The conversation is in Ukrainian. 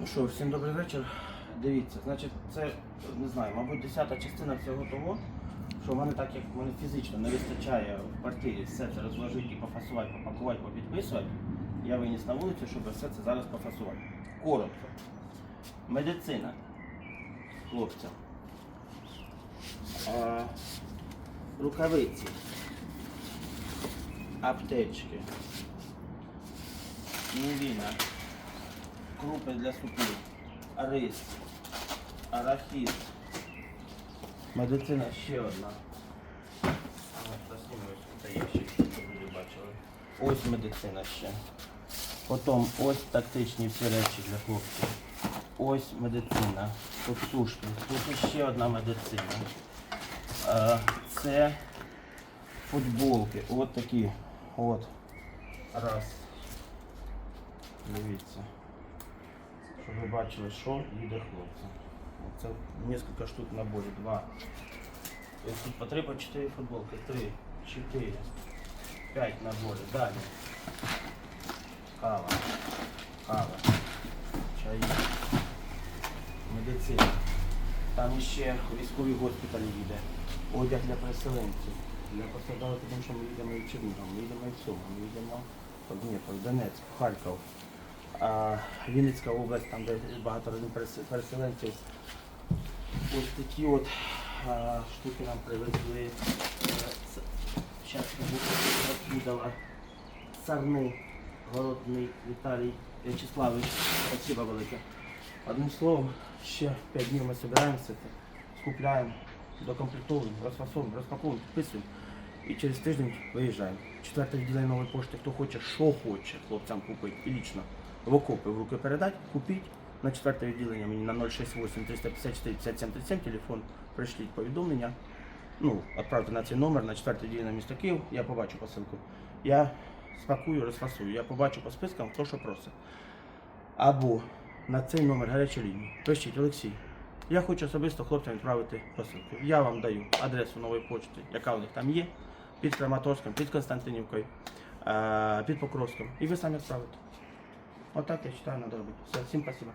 Ну що, всім добрий вечір. Дивіться, значить, це не знаю, мабуть, десята частина всього того, що в мене так як в мене фізично не вистачає в квартирі все це розложити, пофасувати, попакувати, попідписувати. Я виніс на вулицю, щоб все це зараз пофасувати. Коротко. Медицина. Хлопцям. А, рукавиці. Аптечки. Мівіна. Крупи для супів. Рис. Арахіс. Медицина ще одна. Є ще, люди бачили. Ось медицина ще. Потім ось тактичні всі речі для хлопців. Ось медицина. Тут сушки. Тут ще одна медицина. Е, Це футболки. От такі. От. Раз. Дивіться. Щоб ви бачили, що їде хлопцям. Це кілька штук в наборі. Два. Тут по три, по чотири футболки. Три, чотири, п'ять наборів. Далі. Кава. Кава. Чаї. Медицина. Там ще військовий госпіталь їде. Одяг для переселенців. Для постраждалих, тому що ми їдемо і в Чернігів, ми їдемо і в ми їдемо в Донецьк, в Харків. Вінницька область, там де багато родин переселенців. Ось такі от штуки нам привезли. Зараз віддала Царний, Городний Віталій В'ячеславович. Спасибо велике. Одним словом, ще 5 днів ми збираємося, скупляємо, докомплектовуємо, розфасовуємо, розпаковуємо, підписуємо. І через тиждень виїжджаємо. Четверте відділення нової пошти, хто хоче, що хоче хлопцям купити і лічно в окопи в руки передати, купіть. На четверте відділення мені на 068 354 57 37 телефон пришліть повідомлення. Ну, відправте на цей номер на четверте відділення міста Київ, я побачу посилку. Я спакую, розфасую, я побачу по спискам, хто що просить. Або на цей номер гарячої лінії. Пишіть, Олексій. Я хочу особисто хлопцям відправити посилку. Я вам даю адресу нової почти, яка у них там є, під Краматорськом, під Константинівкою, е, під Покровськом. І ви самі відправите. Отак я считаю надо работать. Все, всім спасибо.